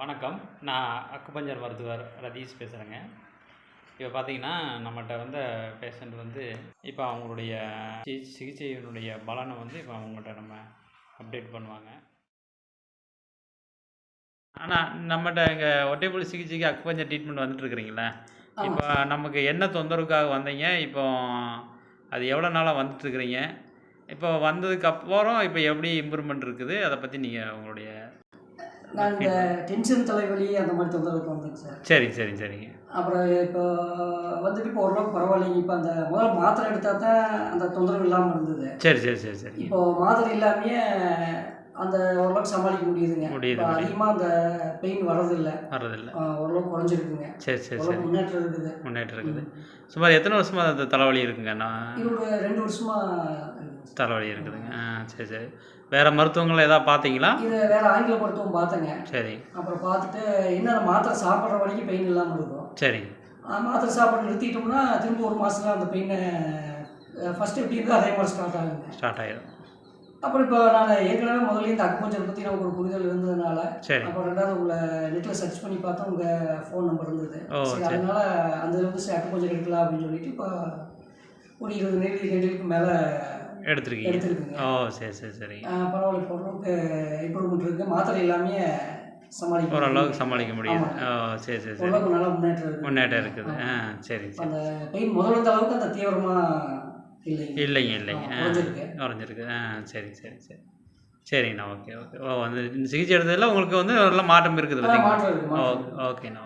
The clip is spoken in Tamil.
வணக்கம். நான் அக்குபஞ்சர் மருத்துவர் ரதீஷ் பேசுகிறேங்க இப்போ பார்த்தீங்கன்னா நம்மகிட்ட வந்த பேஷண்ட் வந்து இப்போ அவங்களுடைய சிகிச்சையினுடைய பலனை வந்து இப்போ அவங்கள்ட்ட நம்ம அப்டேட் பண்ணுவாங்க. ஆனால் நம்மகிட்ட இங்கே ஒற்றைப்புள்ளி சிகிச்சைக்கு அக்குபஞ்சர் ட்ரீட்மெண்ட் வந்துட்டு இருக்கிறீங்களா இப்போ நமக்கு என்ன தொந்தரவுக்காக வந்தீங்க? இப்போ அது எவ்வளோ நாளாக வந்துட்டுருக்கிறீங்க? இப்போ வந்ததுக்கு அப்புறம் இப்போ எப்படி இம்ப்ரூவ்மெண்ட் இருக்குது? அதை பற்றி நீங்கள் உங்களுடைய நான் இந்த டென்ஷன் தலைவலி அந்த மாதிரி தொந்தரவுக்கு வந்தேங்க சார். சரி சரி சரிங்க. அப்புறம் இப்போ வந்துட்டு இப்போ ஓரளவுக்கு பரவாயில்லைங்க. இப்போ அந்த முதல்ல மாத்திரை எடுத்தால் தான் அந்த தொந்தரவு இல்லாமல் இருந்தது. சரி சரி சரி சரி. இப்போ மாத்திரை இல்லாமையே அந்த ஓரளவுக்கு சமாளிக்க முடியுதுங்க. முடியுது. அதிகமாக அந்த பெயின் வர்றதில்லை. வர்றதில்ல. ஓரளவுக்கு குறைஞ்சிருக்குங்க. சரி சரி சரி. முன்னேற்றம் இருக்குது. முன்னேற்றம் இருக்குது. சுமார் எத்தனை வருஷமாக அந்த தலைவலி இருக்குங்க? நான் ஒரு ரெண்டு வருஷமா இருக்குங்க சார். தலைவலி இருக்குதுங்க. ஆ சரி சரி. வேறு மருத்துவங்கள் ஏதாவது பார்த்தீங்களா? இது வேற ஆங்கில மருத்துவம் பார்த்தேங்க. சரி. அப்புறம் பார்த்துட்டு என்ன மாத்திரை சாப்பிட்ற வரைக்கும் பெயின் இல்லாமல் இருக்கும். சரி. மாத்திரை சாப்பிட நிறுத்திட்டோம்னா திரும்ப ஒரு மாதத்துல அந்த பெயினை ஃபஸ்ட்டு எப்படி இருந்தோ அதே மாதிரி ஸ்டார்ட் ஆகுங்க. ஸ்டார்ட் ஆயிடும் அப்புறம் இப்போ நான் ஏற்கனவே முதல்ல இந்த அக்குபஞ்சர் பற்றி நமக்கு ஒரு புரிதல் இருந்ததுனால அப்புறம் ரெண்டாவது உங்களை நெட்டில் சர்ச் பண்ணி பார்த்தா உங்கள் ஃபோன் நம்பர் இருந்தது. சரி. அதனால அந்த இருந்து சரி அக்குபஞ்சர் எடுக்கலாம் அப்படின்னு சொல்லிட்டு இப்போ ஒரு இருபது நெல் நெல்லுக்கு மேலே எடுத்துருக்கீங்க. ஓ சரி சரி சரி. பரவாயில்ல இப்போ ஓரளவுக்கு இம்ப்ரூவ்மெண்ட் இருக்குது மாத்திரை எல்லாமே சமாளிக்க ஓரளவுக்கு சமாளிக்க முடியுது. ஓ சரி சரி சரி. நல்லா முன்னேற்றம் முன்னேற்றம் இருக்குது. ஆ சரி அந்த பெயின் முதல்ல அளவுக்கு அந்த தீவிரமாக இல்லைங்க. இல்லைங்க குறைஞ்சிருக்கு. ஆ சரி சரி சரி. சரிங்கண்ணா ஓகே ஓகே. ஓ வந்து இந்த சிகிச்சை எடுத்ததில் உங்களுக்கு வந்து நல்ல மாற்றம் இருக்குது பார்த்தீங்களா? ஓகே ஓகேண்ணா